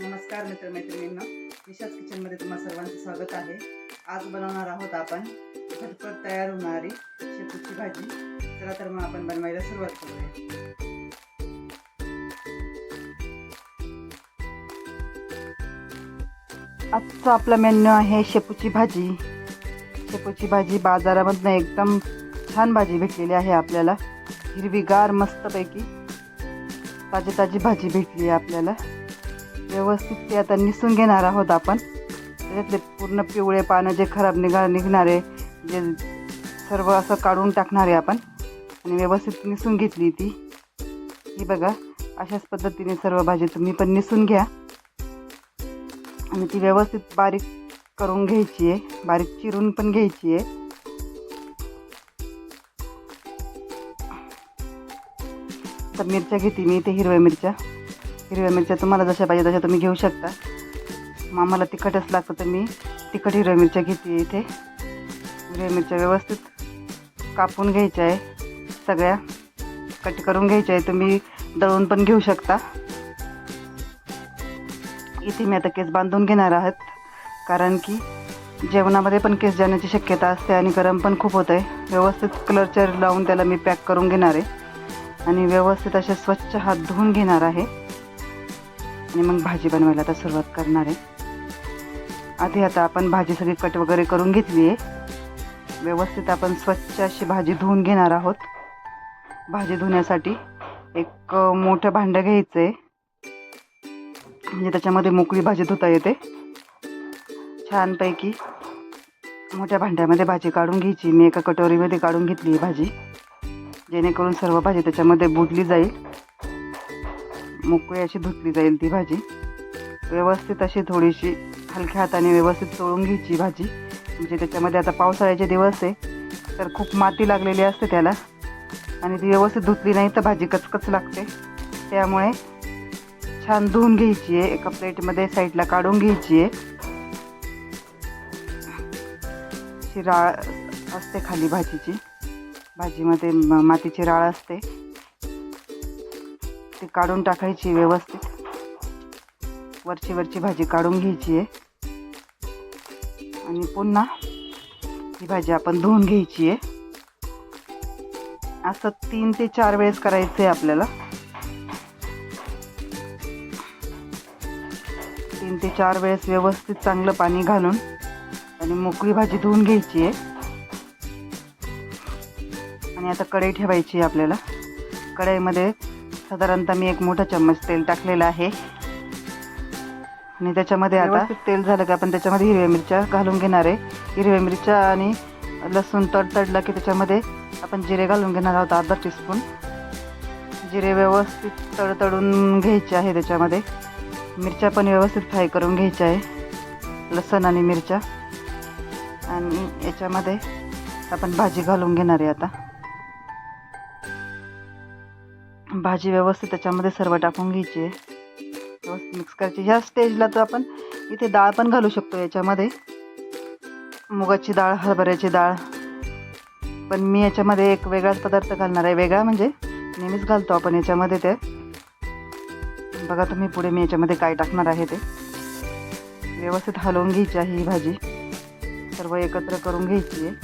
नमस्कार मित्रमैत्रिणींना निशाच किचनमध्ये तुम्हा सर्वांचं स्वागत आहे. आज बनवणार आहोत आपण झटपट तयार होणारी शेपूची भाजी. चला तर मग आपण बनवायला सुरुवात करूया. आजचा आपला मेन्यू आहे शेपूची भाजी. शेपूची भाजी बाजारामधनं एकदम छान भाजी भेटलेली आहे आपल्याला. हिरवीगार मस्तपैकी ताजी ताजी भाजी भेटली आहे आपल्याला. व्यवस्थित ते आता निसून घेणार आहोत आपण. त्याच्यातले पूर्ण पिवळे पानं जे खराब निघा निघणारे जे सर्व असं काढून टाकणारे आपण. आणि व्यवस्थित निसून घेतली ती. ही बघा अशाच पद्धतीने सर्व भाजी तुम्ही पण निसून घ्या. आणि ती व्यवस्थित बारीक करून घ्यायची आहे. बारीक चिरून पण घ्यायची आहे. तर मिरच्या घेते मी इथे हिरव्या मिरच्या. हिरव्या मिरच्या तुम्हाला जशा पाहिजे तशा तुम्ही घेऊ शकता. मग आम्हाला तिखटच लागतं तर मी. तिखट हिरव्या मिरच्या घेते इथे. हिरव्या मिरच्या व्यवस्थित कापून घ्यायच्या आहे. सगळ्या कट करून घ्यायच्या आहे. तुम्ही दळून पण घेऊ शकता. इथे मी आता केस बांधून घेणार आहात. कारण की जेवणामध्ये पण केस जाण्याची शक्यता असते आणि गरम पण खूप होतं आहे. व्यवस्थित कलरचर लावून त्याला मी पॅक करून घेणार आहे. आणि व्यवस्थित असे स्वच्छ हात धुवून घेणार आहे. आणि मग भाजी बनवायला आता सुरुवात करणार आहे. आधी आता आपण भाजी सगळी कट वगैरे करून घेतली आहे. व्यवस्थित आपण स्वच्छ अशी भाजी धुवून घेणार आहोत. भाजी धुण्यासाठी एक मोठं भांडं घ्यायचं आहे म्हणजे त्याच्यामध्ये मोकळी भाजी धुता येते. छानपैकी मोठ्या भांड्यामध्ये भाजी काढून घ्यायची. मी एका कटोरीमध्ये काढून घेतली आहे भाजी. जेणेकरून सर्व भाजी त्याच्यामध्ये बुडली जाईल. मोकळी अशी धुतली जाईल ती भाजी. व्यवस्थित अशी थोडीशी हलक्या हाताने व्यवस्थित चोळून घ्यायची भाजी. म्हणजे त्याच्यामध्ये आता पावसाळ्याचे दिवस आहे तर खूप माती लागलेली असते त्याला. आणि ती व्यवस्थित धुतली नाही तर भाजी कचकच लागते. त्यामुळे छान धुवून घ्यायची आहे. एका प्लेटमध्ये साईडला काढून घ्यायची आहे. अशी राळ असते खाली भाजीची. भाजीमध्ये म- मातीची राळ असते. ती काढून टाकायची व्यवस्थित. वरची वरची भाजी काढून घ्यायची आहे. आणि पुन्हा ही भाजी आपण धुवून घ्यायची आहे. असं तीन ते चार वेळेस करायचं आहे आपल्याला. तीन ते चार वेळेस व्यवस्थित चांगलं पाणी घालून आणि मोकळी भाजी धुवून घ्यायची आहे. आणि आता कढई ठेवायची आहे आपल्याला. कढईमध्ये साधारणतः मी एक मोठा चम्मच तेल टाकलेलं आहे. आणि त्याच्यामध्ये आता तेल झालं का आपण त्याच्यामध्ये हिरव्या मिरच्या घालून घेणार आहे. हिरव्या मिरच्या आणि लसूण तडतडला की त्याच्यामध्ये आपण जिरे घालून घेणार आहोत अर्धा टीस्पून जिरे व्यवस्थित तडतडून घ्यायचे आहे त्याच्यामध्ये. मिरच्या पण व्यवस्थित फ्राय करून घ्यायच्या आहे. लसण आणि मिरच्या. आणि याच्यामध्ये आपण भाजी घालून घेणार आहे आता. भाजी व्यवस्थित त्याच्यामध्ये सर्व टाकून घ्यायची आहे. व्यवस्थित मिक्स करायची. ह्या स्टेजला तर आपण इथे डाळ पण घालू शकतो याच्यामध्ये. मुगाची डाळ हरभऱ्याची डाळ. पण मी याच्यामध्ये एक वेगळाच पदार्थ घालणार आहे. वेगळा म्हणजे नेहमीच घालतो आपण याच्यामध्ये ते. बघा तुम्ही पुढे मी याच्यामध्ये काय टाकणार आहे ते. व्यवस्थित हलवून घ्यायची आहे ही भाजी. सर्व एकत्र करून घ्यायची आहे.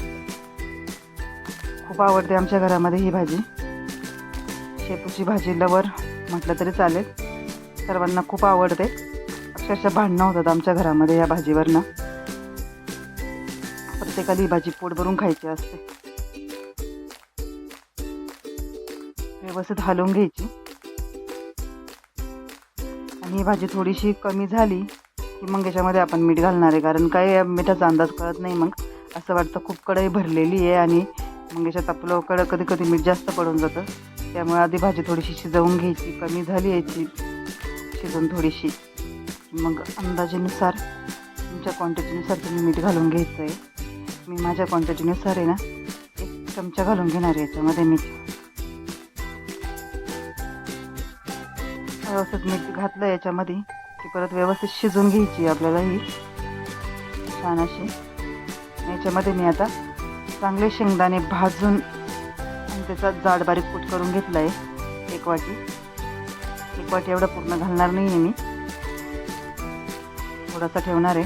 खूप आवडते आमच्या घरामध्ये ही भाजी. शेपूची भाजी लवर म्हटलं तरी चालेल. सर्वांना खूप आवडते. अक्षरशः भांडणं होतात आमच्या घरामध्ये या भाजीवरनं. प्रत्येकाला ही भाजी पोट भरून खायची असते. व्यवस्थित हलवून घ्यायची. आणि ही भाजी थोडीशी कमी झाली की मग याच्यामध्ये आपण मीठ घालणार आहे. कारण काय मिठाचा अंदाज कळत नाही मग. असं वाटतं खूप कढई भरलेली आहे आणि मग याच्यात आपलं कड कधी कधी मीठ जास्त पडून जातं. त्यामुळे आधी भाजी थोडीशी शिजवून घ्यायची कमी झाली याची शिजून थोडीशी. मग अंदाजेनुसार तुमच्या क्वांटिटीनुसार तुम्ही मीठ घालून घ्यायचं आहे मी माझ्या क्वांटिटीनुसार आहे ना एक चमचा घालून घेणार आहे याच्यामध्ये मीठ. व्यवस्थित मीठ घातलं याच्यामध्ये की परत व्यवस्थित शिजून घ्यायची आपल्याला ही. छान अशी. याच्यामध्ये मी आता चांगले शेंगदाणे भाजून त्याचा जाड बारीक कूट करून घेतला आहे एक वाटी. एक वाटी एवढं पूर्ण घालणार नाही आहे मी. थोडासा ठेवणार आहे.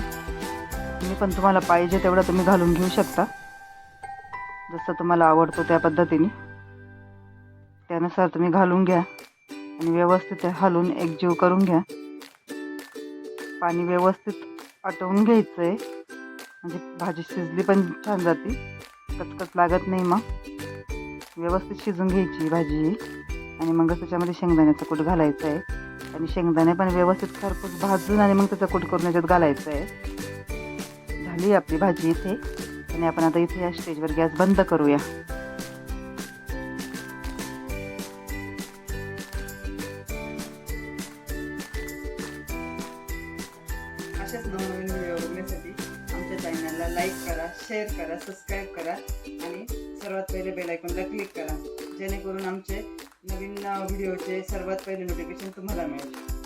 तुम्ही पण तुम्हाला पाहिजे तेवढा तुम्ही घालून घेऊ शकता. जसं तुम्हाला आवडतो त्या पद्धतीने. त्यानुसार तुम्ही घालून घ्या. आणि व्यवस्थित ते हलवून एकजीव करून घ्या. पाणी व्यवस्थित आटवून घ्यायचं आहे म्हणजे भाजी शिजली पण छान जाते. कचकच लागत नाही मग. व्यवस्थित शिजून घ्यायची भाजी. आणि मग त्याच्यामध्ये शेंगदाण्याचं कूट घालायचं आहे आणि शेंगदाणे पण व्यवस्थित खरपूस भाजून आणि मग त्याचं कूट करून याच्यात घालायचं आहे झाली आपली भाजी इथे. आणि आपण आता इथे या स्टेजवर गॅस बंद करूया. अशाच नवनवीन व्हिडिओ बघण्यासाठी आमच्या चॅनलला लाईक करा शेअर करा सबस्क्राईब करा. आणि सर्वात पहिले बेल आयकॉनला क्लिक करा. जेणेकरून आमचे नवीन व्हिडिओचे सर्वात पहिले नोटिफिकेशन तुम्हाला मिळेल.